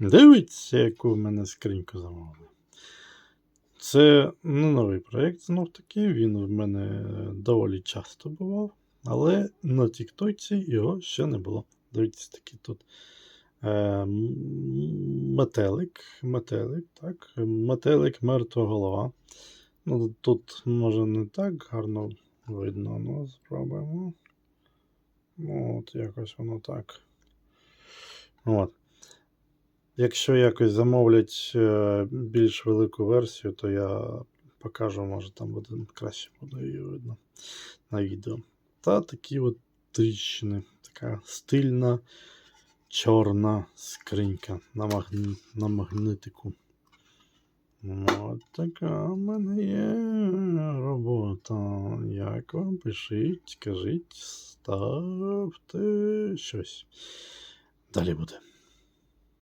Дивіться, яку в мене скриньку замовили. Це не новий проєкт, знов таки. Він в мене доволі часто бував, але на Тіктоці його ще не було. Дивіться, такий тут е, метелик, метелик, так, метелик, мертва голова. Ну, тут може не так гарно видно, ну спробуємо. Ну, от якось воно так. От. Якщо якось замовлять е, більш велику версію, то я покажу, може там буде краще буде її видно на відео. Та такі от тріщини. Така стильна чорна скринька на, магн... на магнитику. Ну, От така в мене є робота. Як вам пишіть, кажіть, ставте щось. Далі буде.